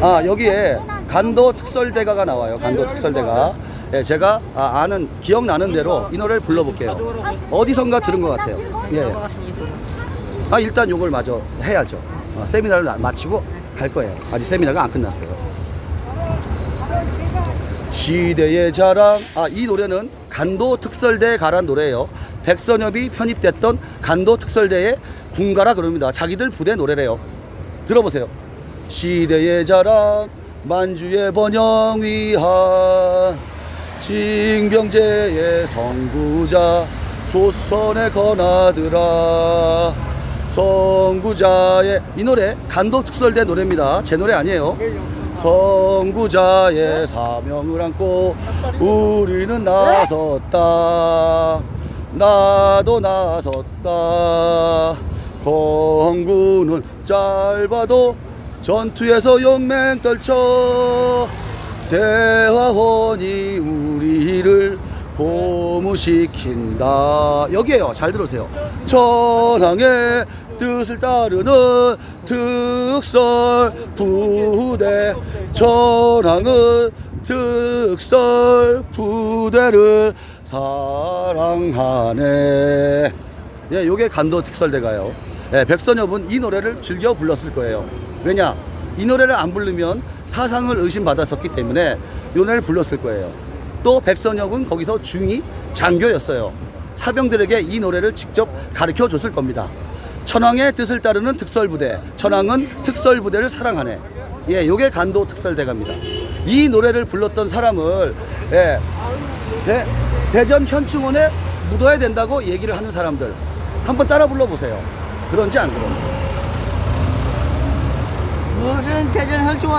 아 여기에 간도 특설대가가 나와요. 간도 특설대가. 예, 제가 아, 아는 기억나는 대로 이 노래를 불러볼게요. 어디선가 들은 것 같아요. 예. 아 일단 요걸 마저 해야죠. 어, 세미나를 나- 마치고 갈 거예요. 아직 세미나가 안 끝났어요. 시대의 자랑. 아 이 노래는 간도 특설대 가란 노래예요. 백선엽이 편입됐던 간도 특설대의 군가라 그럽니다. 자기들 부대 노래래요. 들어보세요. 시대의 자랑 만주의 번영 위한 징병제의 성구자 조선의 건아들아 성구자의 이 노래 간도 특설대 노래입니다. 제 노래 아니에요. 성구자의 사명을 안고 우리는 나섰다. 나도 나섰다. 건구는 짧아도 전투에서 용맹 떨쳐 대화원이 우리를 고무시킨다. 여기에요. 잘 들으세요. 천황의 뜻을 따르는 특설 부대. 천황은 특설 부대를 사랑하네. 예, 요게 간도 특설대가요. 예, 백선엽은 이 노래를 즐겨 불렀을 거예요. 왜냐? 이 노래를 안 부르면 사상을 의심받았었기 때문에 이 노래를 불렀을 거예요. 또 백선엽은 거기서 중위 장교였어요. 사병들에게 이 노래를 직접 가르쳐 줬을 겁니다. 천황의 뜻을 따르는 특설부대. 천황은 특설부대를 사랑하네. 예, 요게 간도 특설대갑니다. 이 노래를 불렀던 사람을 예, 대, 대전 현충원에 묻어야 된다고 얘기를 하는 사람들 한번 따라 불러보세요. 그런지 안 그런지. 무슨 대전 혈중원